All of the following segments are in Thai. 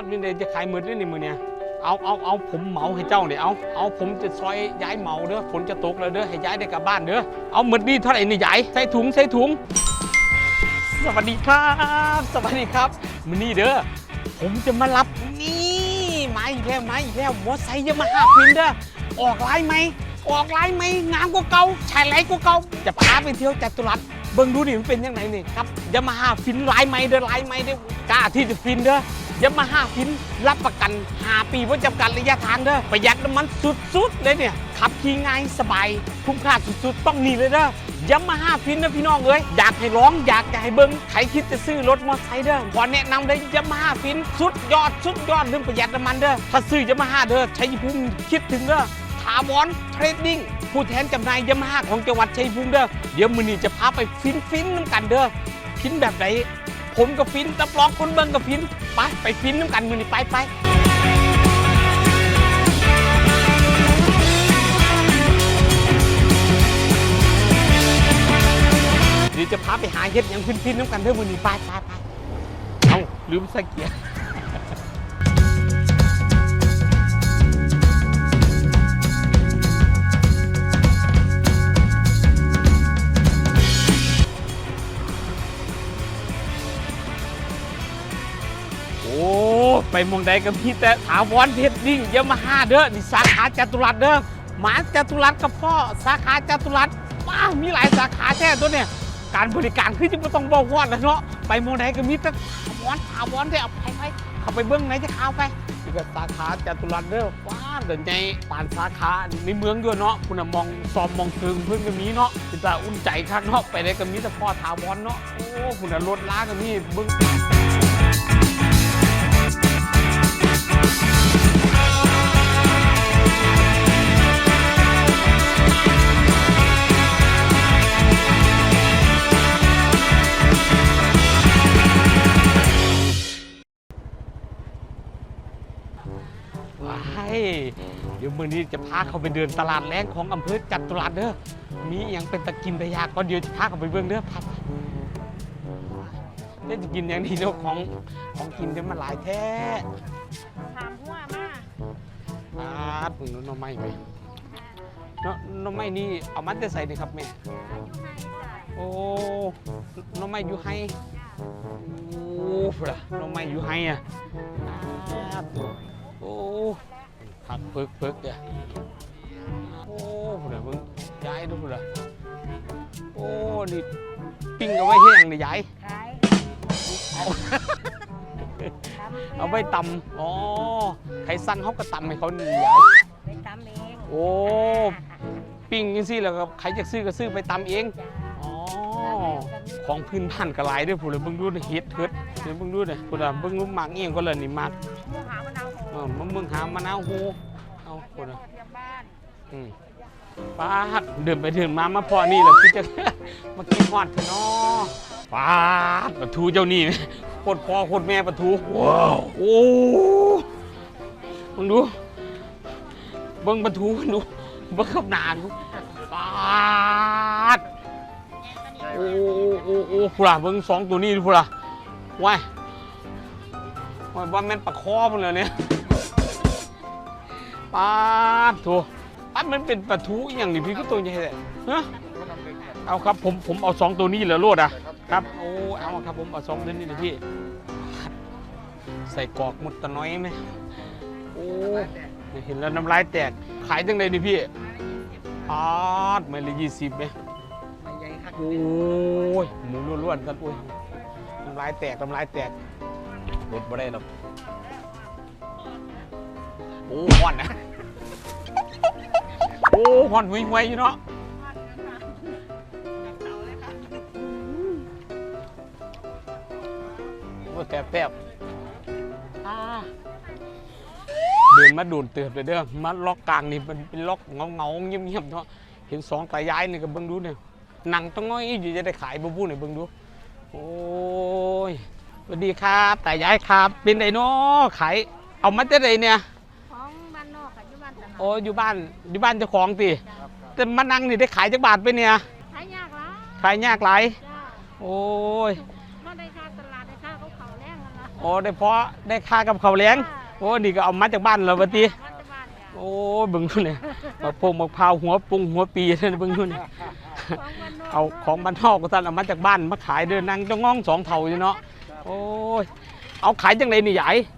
ดมีเดจะขายหมืดด้วยนี่มือเนี่ยเอาเอาเอาผมเหมาให้เจ้าเนี่ยเอาเอาผมจะซอยย้ายเหมาเด้อฝนจะตกแล้วเด้อให้ย้ายได้กลับบ้านเด้อเอาหมืดนี่เท่าไหร่นี่ย้ายใส่ถุงใส่ถุง สวัสดีครับ สวัสดีครับมือนี่เด้อผมจะมารับนี่มาอีกแล้วมาอีกแล้วมอไซค์ยามาฮ่าฟินเด้อออกไลน์ไหมออกไลน์ไหมงามกว่าเก่าใช่ไรกว่าเก่าจะพาไปเที่ยวจัตุรัสเบิ่งดูนี่มันเป็นยังไงนี่ครับยามาฮ่าฟินไลน์ไหมเด้อไลน์ไหมเด้อกล้าที่จะฟินเด้อ ยามาฮ่าฟินรับประกัน 5 ปีว่าจำกัดระยะทางเด้อประหยัดน้ำมันสุดๆเลยเนี่ยขับขี่ง่ายสบาย คุ้มค่าสุดๆ ต้องนี่เลยเด้อยามาฮ่าฟินนะพี่น้องเอ้ยอยากให้ร้องอยากจะให้เบิ้งใครคิดจะซื้อรถมอเตอร์ไซค์เด้อขอแนะนำเลยยามาฮ่าฟินสุดยอดสุดยอดเรื่องประหยัดน้ำมันเด้อถ้าซื้อยามาฮ่าเด้อชัยภูมิคิดถึงเด้อถาวรเทรดดิ้งผู้แทนจำหน่ายยามาฮ่าของจังหวัดชัยภูมิเด้อเดี๋ยวมือนี้จะพาไปฟินฟินน้ำกันเด้อฟินแบบไหน ผมกับฟินรับรองคนเบิ้งกับฟินไปไปฟินน้ำกันมือนี่ไปไปเดี๋ยวจะพาไปหาเฮ็ดหยังฟินฟินน้ำกันเด้อมือนี่ไปไปไปเอาลืมใส่เกียร์ ไปมองใดก็มีแต่ถาวรเพชรดิ้งยามาฮ่าเด้อนี่สาขาจตุรัสเด้อหมาจตุรัสกับพ่อสาขาจตุรัสว้ามีหลายสาขาแท้ตัวเนี่ยการบริการคือจะไม่ต้องบอกวอดแล้วเนาะไปมองใดก็มีแต่ถาวรถาวรได้เอาไปไปเข้าไปเบื้องไหนจะเข้าไปนี่ก็สาขาจตุรัสเด้อว้าเดินใจป่านสาขาในเมืองด้วยเนาะคุณน่ะมองซอมมองถึงเพิ่งก็มีเนาะจิตาอุ่นใจข้างเนาะไปได้ก็มีแต่พ่อถาวรเนาะโอ้คุณน่ะรถล้าก็มีเบื้อง อนี้จะพาเขาไปเดินตลาดแรงของอำเภอจัตุรัสเด้อ มีอหย่างเป็นตะกินตะยากก็เดี๋ยวจะพาเขาไปเบิ่งเด้อพัดได้จะกินอย่างนี้เนาะของของกินเดี๋ยวมันหลายแท้ถามหัวมาปาดมึงน้องไม้ไหมเนาะน้องไม้นี่เอามันจะใส่นี่ครับแม่อายุให้จ้ะโอ้น้องไม้อยู่ให้โอ้พุ่นล่ะน้องไม้อยู่ให้อะปาดโอ้ ผักเพิกเพิกๆเนี่ยโอ้พุ่นล่ะมึงย้ายดูพุ่นล่ะโอ้นี่ปิ้งเอาไว้ให้หยังนี่ยายขายเอาทำเอาไว้ตำอ๋อใครสั่งเขาก็ตำให้เขานี่ยาย ไปทำเองโอ้ ปิ้งจังซี่แล้วก็ใครจะซื้อก็ซื้อไปตำเองจ้ะอ๋อของพื้นบ้านก็หลายเด้วยผู้เลยเบิ่งดูนะเฮ็ดเฮ็ดเดี๋ยวเบิ่งดูนะผู้ละเบิ่งดูหมากเอียงก็เลยนี่หมากหัวหามะนาวโหเออมันเบิ่งหามะนาวโหเอาผู้ละเทียมบ้านอืมป้าดเดินไปเดินมามาพอนี่แหละคือจะ มากินฮอดเถอะเนาะป้าดปลาทูเจ้านี่นะโคตรพ่อโคตรแม่ปลาทูว้าวโอ้มึงดูเบิ่งปลาทูมึงดูเบิ่งขับหนาดูป้าดโอ้โอ้โอ้ผู้ล่ะเบิ่งสองตัวนี้ดูผู้ล่ะว้ายว้ายว่าแม่นปลาคอมันเลยเนี่ย ปาดโถปัดมันเป็นปลาทูอหย่างนี้พี่ก็ตัวใหญ่เลยฮะเอาครับผมผมเอาสองตัวนี้เหลือโลดอะครับโอ้เอาครับผมเอาสองตัวนี้นะพี่ ใส่กรอกหมดตะน้อยไหมโอ้เห็นแล้วน้ำลายแตกขายจังเลยนี่พี่ปาดไม่ละยี่สิบไหมโอ้ยหมูล้วนๆกันโอ้ยน้ำลายแตกน้ำลายแตกรถบ่ได้หรอกโอ้ห่อนนะโอ้ห่อนหุยหวยอยู่เนาะโอ้แซ่บแซ่บอ่าเดินมาโดนเตือนเลยเด้อมาล็อกกลางนี่มันเป็นล็อกเงาเงาๆเงียบๆเนาะเห็นสองตายายนี่ก็เบิ่งดูเนี่ยหนังต้องง่อยอยู่จะได้ขายบูบูหน่อยเบิ่งดู โอ้ยสวัสดีครับแต่ยายครับ เป็นไดเนาะขายเอามาจะไดเนี่ย โอ้อยู่บ้านอยู่บ้านเจ้าของติแต่มานั่งนี่ได้ขายจักบาทไปเนี่ยขายยากละขายยากหลายจ้าโอ้ยมาได้ค่าตลาดได้ค่าเขาเขาแรงกันละโอ้อ้ได้เพราะได้ค่ากับข้าวแรงโอ้นี่ก็เอามาจากบ้านเราบัดนี้มันจะบ้านจ้ะโอ้เบิ่งนู่นเนี่ยมะพร้าวมะพร้าวหัวปรุงหัวปีนั่นเบิ่งนู่นเนี่ย ของบ้านนอกเอาของบ้านนอกก็ท่านเอามาจากบ้านมาขายเดินนั่งจะง่องสองเท่าอยู่เนาะโอ้ยเอาขายจังไรนี่ใหญ่จะแค่หัวละ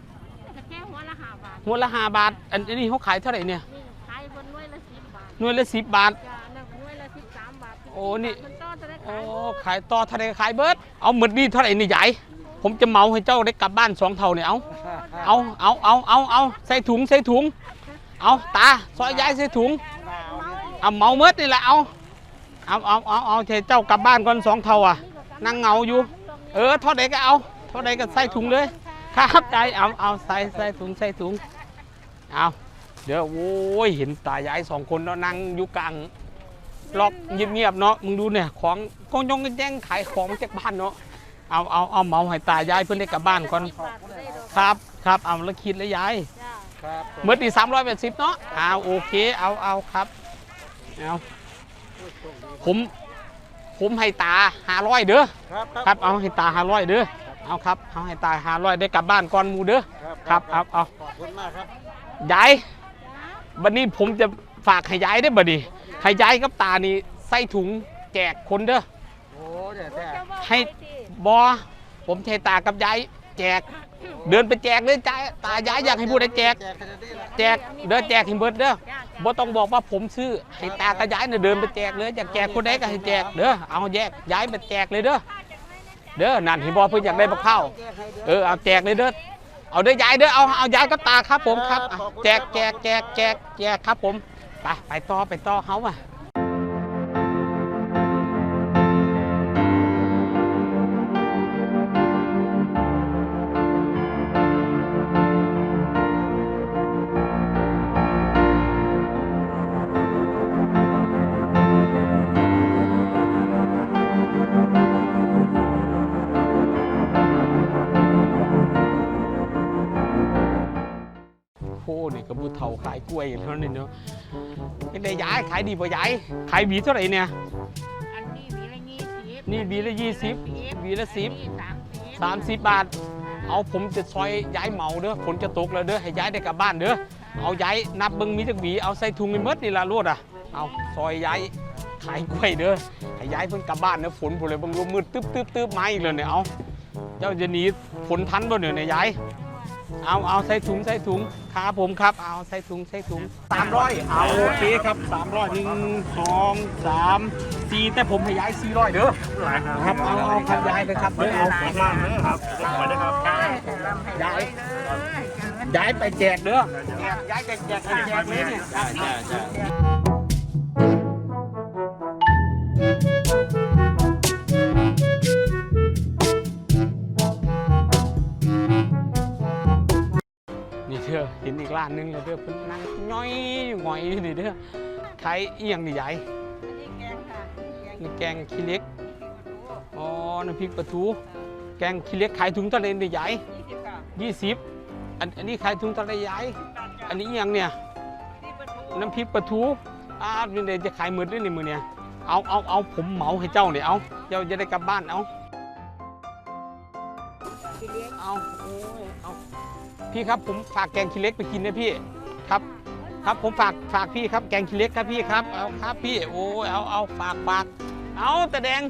ห้าบาทหัวละห้าบาท อันนี้เขาขายเท่าไหร่เนี่ยนี่ขายบนหน่วยละสิบบาทหน่วยละสิบบาท จ้ะนั่นหน่วยละสิบสามบาทโอ้นี่ มันต้นจะได้โอ้ขายขายต่อเท่าไหรขายเบิร์ดเอาหมดนี่เท่าไหร่นี่ใหญ่ผมจะเหมาให้เจ้าได้กลับบ้านสองเท่าเนี่ยเอาเอาเอาเอาเอาเอาใส่ถุงใส่ถุง เอาตาซอยย้ายใส่ถุง เอาเหมาเมดนี่แหละเอาเอาเอาเอาเอาให้เจ้ากลับบ้านก่อนสองเท่าอะนั่งเหงาอยู่ เออเท่าใดก็เอาเท่าใดก็ใส่ถุงเลย ครับใจเอาเอาใส่ใส่ถุงใส่ถุง เอาเดี๋ยวโอ้ยเห็นตายายสองคนเนาะนั่งอยู่กลางล็อกเงียบๆเนาะมึงดูเนี่ยของกงยงกันแจ้งขายของจากบ้านเนาะเอาเอาเอาเหมาให้ตายายเพื่อนได้กลับบ้านก่อนบาทได้ดอกครับครับเอาแล้วคิดแล้วยายจ้าครับเมื่อตีสามร้อยแปดสิบเนาะเอาโอเคเอาเอาครับเอาผมผมให้ตาห้าร้อยเด้อครับครับเอาให้ตาห้าร้อยเด้อเอาครับเอาให้ตาห้าร้อยได้กลับบ้านก่อนหมูเด้อครับเอาเอาขอบคุณมากครับ ยายบัดนี้ผมจะฝากให้ยายได้บัดนี้ให้ยายกับตานี่ใส่ถุงแจกคนเด้อโอ้เดี๋ยวแต่ให้บอผมใช้ตากับยายแจก เดินไปแจกเลยจ้าตายายอยากให้พูดได้แจก แจกขนาดนี้ละแจกเดินแจกให้เบิดเด้อบ่ต้องบอกว่าผมซื้อให้ตากับยายเนี่ยเดินไปแจกเลยอยากแจกคนใดก็ให้แจกเด้อเอาแยกยายไปแจกเลยเด้อเด้อนั่นเห็นบ่เพิ่นอยากได้บักข้าเออเอาแจกเลยเด้อ เอาเด้อยายเด้อเอาเอายายก็ตาครับผมครับอะแจกแจกแจกแจกแจกครับผมไปไปต่อไปต่อเขาอะ โอ้โหนี่ก็ผู้เฒ่าขายกล้วยอยู่แล้วนี่เนาะเป็นไงยายขายดีป่ะยายขายหวีเท่าไหร่เนี่ย อันนี้หวีละยี่สิบนี่หวีละยี่สิบหวีละสิบนี่สามสิบ สามสิบบาท เอาผมจะซอยย้ายเหมาเด้อฝนจะตกแล้วเด้อให้ย้ายได้กลับบ้านเด้อเอาย้ายนับเบิ่งมีจักหวีเอาใส่ถุงในมดนี่ละรวดอะเอาซอยย้ายขายกล้วยเด้อให้ย้ายเพิ่นกลับบ้านเด้อฝนพุ่นเลยเบิ่งลมมืดตึ๊บตึ๊บตึ๊บมาอีกแล้วเนี่ยเอาเจ้าจะหนีฝนทันบ่เนี่ยเนี่ยย้าย เอาเอาใส่ถุงใส่ถุงครับผมครับ เอาใส่ถุงใส่ถุงสามร้อยเอาโอเคครับสามร้อยหนึ่งสองสามสี่แต่ผมให้ย้ายสี่ร้อยเด้อครับเอาเอาครับย้ายไปครับเด้อเอาย้ายย้ายไปแจกเด้อแจกย้ายไปแจกไปแจกเลยเนี่ย ใช่ใช่ใช่ นี่เด้อเห็นอีกร้านหนึงเลยเด้อเพิ่นนั่งย่อยหงอยอยู่นี่เด้อขายเอียงนี่ใหญ่อันนี้แกงค่ะแกงนี่แกงขี้เหล็กอ๋อน้ำพริกปลาทูแกงขี้เหล็กขายถุงเท่าไหร่นี่ใหญ่ยี่สิบค่ะยี่สิบอันอันนี้ขายถุงเท่าไหร่ใหญ่อันนี้เอียงเนี่ยนี่ปลาทูน้ำพริกปลาทูอ้าวนี่เดี๋ยวจะขายหมืดด้วยนี่มือเนี่ยเอาเอาเอาผมเหมาให้เจ้าเนี่ยเอาเจ้าจะได้กลับบ้านเอาเอาโอ้ยเอา พี่ครับผมฝากแกงขี้เล็กไปกินนะพี่ครับ ครับผมฝากฝากพี่ครับแกงขี้เล็กครับพี่ครับเอาครับพี่โอ้ยเอาเอาฝากฝากเอาแต่แดง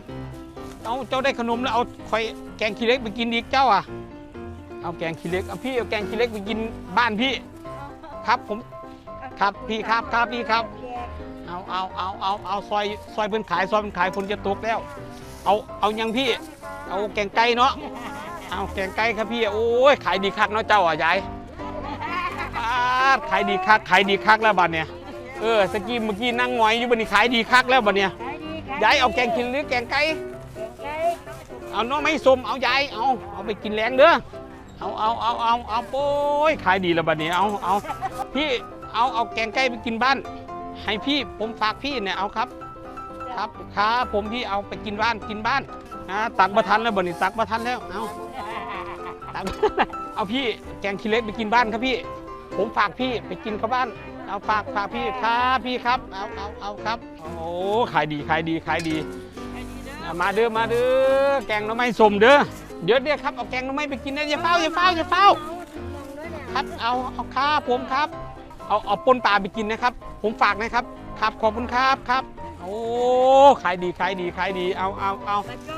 เอาเจ้าได้ขนมแล้วเอาคอยแกงขี้เล็กไปกินอีกเจ้าอะเอาแกงขี้เล็กเอาพี่เอาแกงขี้เล็กไปกินบ้านพี่ ครับผมครับพี่ครับครับพี่ครับ เอาเอาเอาเอาเอาซอยซอยเพิ่นขายซอยเพิ่นขายฝนจะตกแล้ว เอาเอายังพี่ เอาแกงไก่เนาะ เอาแกงไก่ครับพี่โอ้ยขายดีคักเนาะเจ้าอะยายอาดขายดีคักขายดีคักแล้วบัดเนี่ยเออสกี้เมื่อกี้นั่งหงอยอยู่บัดนี้ขายดีคักแล้วบัดเนี่ยขายดีขายยายเอาแกงกินหรือแกงไก่ไก่เอาน้องไม่สมเอายายเอาเอาไปกินแรงเด้อเอาเอาเอาเอาเอาโอ้ยขายดีแล้วบัดนี้เอาเอาพี่เอาเอาแกงไก่ไปกินบ้าน ให้พี่ผมฝากพี่เนี่ยเอาครับ ครับครับผมพี่เอาไปกินบ้านกินบ้านนะตักมาทันแล้วบ่นี่ตักมาทันแล้วเอา ตักเอาพี่แกงขี้เล็กไปกินบ้านครับพี่ ผมฝากพี่ไปกินกับบ้าน เอาฝากฝากพี่ครับพี่ครับ เอาเอาเอาครับ โอ้ขายดีขายดีขายดี มาเด้อมาเด้อแกงหน้ำไม้สมเด้อ เดี๋ยวเดี๋ยวครับเอาแกงหน้ำไม้ไปกินนะอย่าเฝ้าอย่าเฝ้าอย่าเฝ้า ครับเอาเอาครับผมครับ เอาเอาปนปลาไปกินนะครับ ผมฝากนะครับ ครับขอบคุณครับครับ โอ้ขายดีขายดีขายดีเอาเอาเอา แลยอืม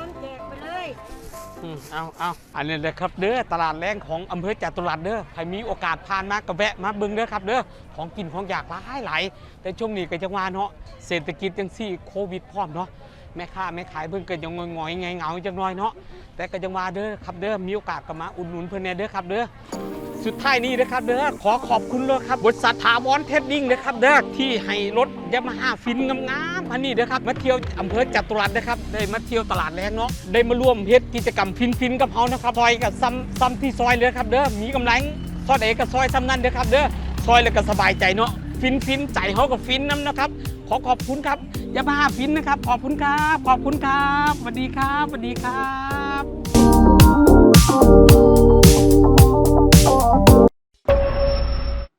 เอาเอาอันนี้เลยครับเด้อตลาดแรงของอำเภอจตุรัสเด้อใครมีโอกาสผ่านมากระแวะมาเบิ้งเด้อครับเด้อของกินของอยากหลายหลายแต่ช่วงนี้ก็จังว่าเนาะเศรษฐกิจจังซี่โควิดพร้อมเนาะแม่ค้าแม่ขายเพิ่นก็ยังงอยๆไงเงาจังน้อยเนาะแต่ก็จังว่าเด้อครับเด้อมีโอกาสก็มาอุดหนุนเพิ่นแน่เด้อครับเด้อ สุดท้ายนี้นะครับเด้อขอขอบคุณเลยครับบริษัทถาวรเทดดิ้งนะครับเด้อที่ให้รถยามาฮ่าฟินงามๆอันนี้เด้อครับมาเที่ยวอำเภอจตุรัสนะครับได้มาเที่ยวตลาดแรงเนาะได้มาร่วมเฮ็ดกิจกรรมฟินๆกับเฮานะครับซอยกับซ้ำซ้ำที่ซอยเลยครับเด้อมีกำไรซอยเอกกับซอยซ้ำนั่นเด้อครับเด้อซอยแล้วก็สบายใจเนาะฟินฟินๆใจเฮากับฟินน้ำนะครับ ขอขอบคุณครับยามาฮ่าฟินนะครับ ขอบคุณครับขอบคุณครับสวัสดีครับสวัสดีครับ